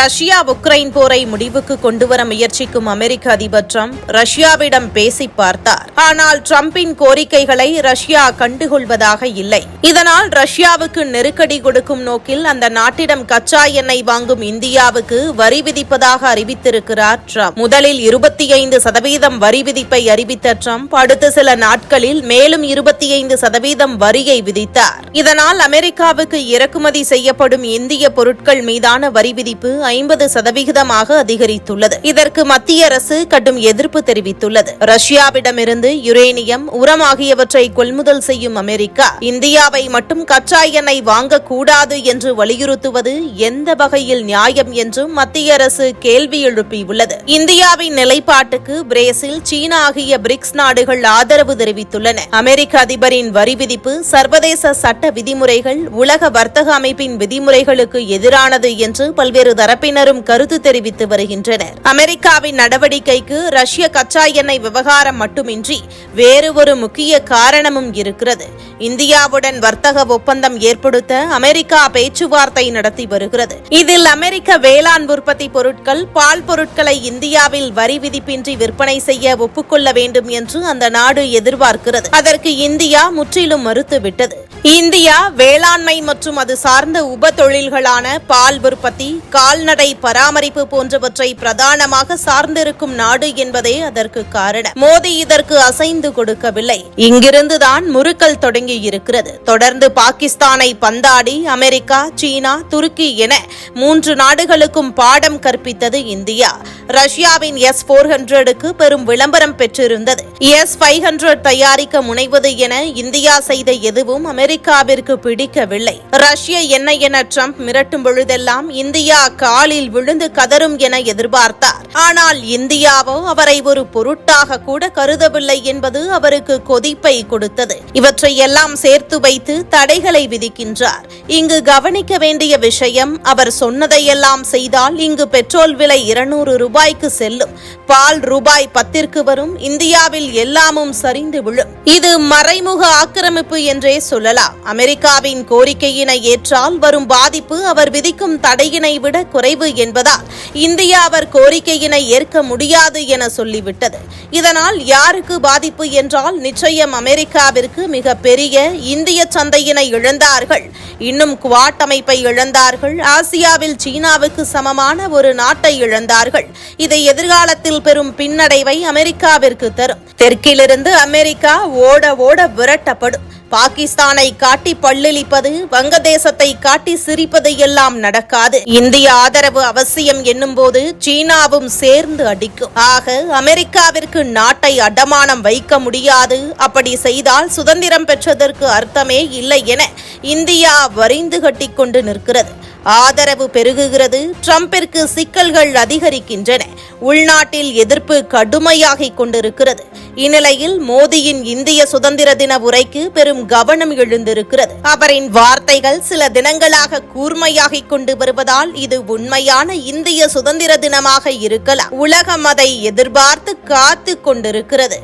Russia Ukraine போரை முடிவுக்கு கொண்டுவர முயற்சிக்கும் அமெரிக்க அதிபர் ட்ரம்ப் ரஷ்யாவிடம் பேசி பார்த்தார். ஆனால் ட்ரம்பின் கோரிக்கைகளை ரஷ்யா கண்டுகொள்வதாக இல்லை. இதனால் ரஷ்யாவுக்கு நெருக்கடி கொடுக்கும் நோக்கில் அந்த நாட்டிடம் கச்சா எண்ணெய் வாங்கும் இந்தியாவுக்கு வரி விதிப்பதாக அறிவித்திருக்கிறார் ட்ரம்ப். முதலில் இருபத்தி ஐந்து சதவீதம் வரி விதிப்பை அறிவித்த ட்ரம்ப் அடுத்த சில நாட்களில் மேலும் இருபத்தி ஐந்து சதவீதம் வரியை விதித்தார். இதனால் அமெரிக்காவுக்கு இறக்குமதி செய்யப்படும் இந்திய பொருட்கள் மீதான வரி விதிப்பு ஐம்பது சதவிகிதமாக அதிகரித்துள்ளது. இதற்கு மத்திய அரசு கடும் எதிர்ப்பு தெரிவித்துள்ளது. ரஷ்யாவிடமிருந்து யுரேனியம் உரம் ஆகியவற்றை கொள்முதல் செய்யும் அமெரிக்கா இந்தியாவை மட்டும் கச்சா எண்ணெய் வாங்கக்கூடாது என்று வலியுறுத்துவது எந்த வகையில் நியாயம் என்றும் மத்திய அரசு கேள்வி எழுப்பியுள்ளது. இந்தியாவின் நிலைப்பாட்டுக்கு பிரேசில் சீனா ஆகிய பிரிக்ஸ் நாடுகள் ஆதரவு தெரிவித்துள்ளன. அமெரிக்க அதிபரின் வரி விதிப்பு சர்வதேச சட்ட விதிமுறைகள் உலக வர்த்தக அமைப்பின் விதிமுறைகளுக்கு எதிரானது என்று பல்வேறு தரப்பு தரப்பினரும் கருத்து தெரிவித்து வருகின்றனர். அமெரிக்காவின் நடவடிக்கைக்கு ரஷ்ய கச்சா எண்ணெய் விவகாரம் மட்டுமின்றி வேறு ஒரு முக்கிய காரணமும் இருக்கிறது. இந்தியாவுடன் வர்த்தக ஒப்பந்தம் ஏற்படுத்த அமெரிக்கா பேச்சுவார்த்தை நடத்தி வருகிறது. இதில் அமெரிக்க வேளாண் உற்பத்தி பொருட்கள் பால் பொருட்களை இந்தியாவில் வரி விதிப்பின்றி விற்பனை செய்ய ஒப்புக்கொள்ள வேண்டும் என்று அந்த நாடு எதிர்பார்க்கிறது. அதற்கு இந்தியா முற்றிலும் மறுத்துவிட்டது. இந்தியா வேளாண்மை மற்றும் அது சார்ந்த உப தொழில்களான பால் உற்பத்தி கால்நடை பராமரிப்பு போன்றவற்றை பிரதானமாக சார்ந்திருக்கும் நாடு என்பதே அதற்கு காரணம். மோடி இதற்கு அசைந்து கொடுக்கவில்லை. இங்கிருந்துதான் முறுக்கல் தொடங்கி இருக்கிறது தொடர்ந்து பாகிஸ்தானை பந்தாடி அமெரிக்கா சீனா துருக்கி என மூன்று நாடுகளுக்கும் பாடம் கற்பித்தது இந்தியா. ரஷ்யாவின் எஸ் போர் ஹண்ட்ரடுக்கு பெரும் விளம்பரம் பெற்றிருந்தது. எஸ் ஃபைவ் ஹண்ட்ரட் தயாரிக்க முனைவது என இந்தியா செய்த எதுவும் அமெரிக்காவிற்கு பிடிக்கவில்லை. ரஷ்ய என்ன என ட்ரம்ப் மிரட்டும் பொழுதெல்லாம் இந்தியா காலில் விழுந்து கதரும் என எதிர்பார்த்தார். ஆனால் இந்தியாவோ அவரை ஒரு பொருட்டாக கூட கருதவில்லை என்பது அவருக்கு கொதிப்பை கொடுத்தது. இவற்றை எல்லாம் சேர்த்து வைத்து தடைகளை விதிக்கின்றார். இங்கு கவனிக்க வேண்டிய விஷயம் அவர் சொன்னதையெல்லாம் செய்தால் இங்கு பெட்ரோல் விலை இருநூறு ரூபாய் ரூபாய்க்கு செல்லும். பால் ரூபாய் பத்திற்கு வரும். இந்தியாவில் எல்லாமும் சரிந்து விழும். இது மறைமுக ஆக்கிரமிப்பு என்றே சொல்லலாம். அமெரிக்காவின் கோரிக்கையினை ஏற்றால் வரும் பாதிப்பு அவர் விதிக்கும் தடையினை விட குறைவு என்பதால் இந்தியா அவர் கோரிக்கையினை ஏற்க முடியாது என சொல்லிவிட்டது. இதனால் யாருக்கு பாதிப்பு என்றால் நிச்சயம் அமெரிக்காவிற்கு மிக பெரிய இந்திய சந்தையினை இழந்தார்கள். இன்னும் குவாட் அமைப்பை இழந்தார்கள். ஆசியாவில் சீனாவுக்கு சமமான ஒரு நாட்டை இழந்தார்கள். இதை எதிர்காலத்தில் பெரும் பின்னடைவை அமெரிக்காவிற்கு தரும். தெற்கிலிருந்து அமெரிக்கா ஓட ஓட விரட்டப்படும். பாகிஸ்தானை காட்டி பல்லிழிப்பது வங்கதேசத்தை காட்டி சிரிப்பது எல்லாம் நடக்காது. இந்திய ஆதரவு அவசியம் என்னும்போது சீனாவும் சேர்ந்து அடிக்கும். ஆக அமெரிக்காவிற்கு நாட்டை அடமானம் வைக்க முடியாது. அப்படி செய்தால் சுதந்திரம் பெற்றதற்கு அர்த்தமே இல்லை என இந்தியா வரிந்து கட்டிக்கொண்டு நிற்கிறது. ஆதரவு பெருகுகிறது. ட்ரம்பிற்கு சிக்கல்கள் அதிகரிக்கின்றன. உள்நாட்டில் எதிர்ப்பு கடுமையாகிக் கொண்டிருக்கிறது. இந்நிலையில் மோடியின் இந்திய சுதந்திர தின உரைக்கு பெரும் கவனம் எழுந்திருக்கிறது. அவரின் வார்த்தைகள் சில தினங்களாக கூர்மையாகிக் கொண்டு வருவதால் இது உண்மையான இந்திய சுதந்திர தினமாக இருக்கலாம். உலகம் அதை எதிர்பார்த்து காத்து கொண்டிருக்கிறது.